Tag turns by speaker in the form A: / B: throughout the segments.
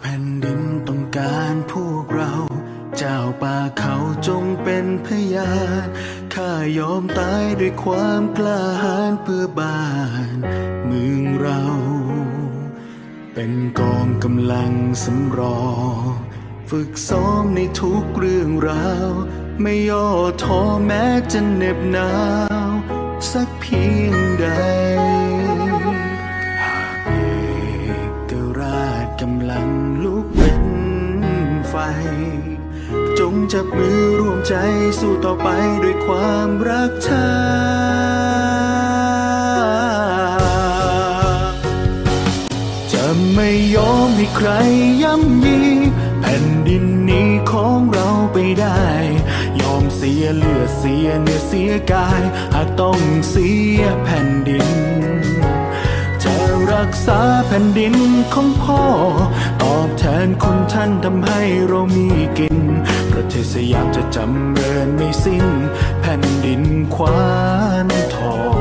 A: แผ่นดินต้องการพวกเรา เจ้าป่าเขาจงเป็นพยานข้ายอมตายด้วยความกล้าหาญเพื่อบ้าน เมืองเรา เป็นกองกำลังสำรอง ฝึกซ้อมในทุกเรื่องราว ไม่ย่อท้อแม้จะเหน็บหนาว สักเพียงใด จับมือร่วมใจสู้ต่อไปด้วยความรักชาติจะไม่ยอมให้ใครย่ำยีแผ่นดินนี้ของเราไปได้ ยอมเสียเลือดเสียเนื้อเสียกาย หากต้องเสียแผ่นดิน จะรักษาแผ่นดินของพ่อ ตอบแทนคุณท่านทำให้เรามีกิน ประเทศสยามจะจำเริญไม่สิ้น แผ่นดินควานทอง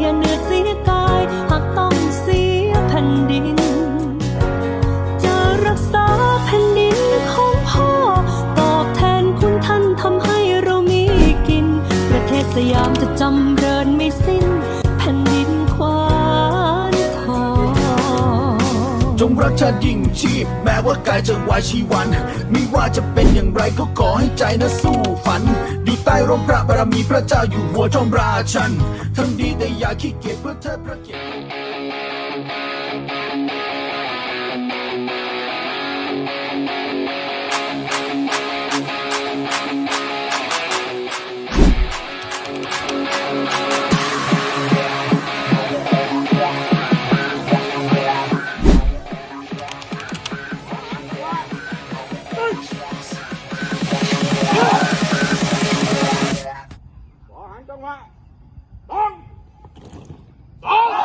B: อย่าเสียเนื้อเสียกายหากต้องเสียแผ่นดิน จะรักษาแผ่นดินของพ่อ ตอบแทนคุณท่านทำให้เรามีกิน ประเทศสยามจะจำเริญไม่สิ้น
A: ชาติยิ่งชีพ แม้ว่ากายจะวายชีวันไม่ว่าจะเป็นอย่างไรก็ขอให้ใจนะสู้ฝัน อยู่ใต้ร่มพระบารมีพระเจ้าอยู่หัวจอมราชันทำดีแต่อย่าขี้เกียจเพื่อเธอพระเกียรติ จังหวะสองสอง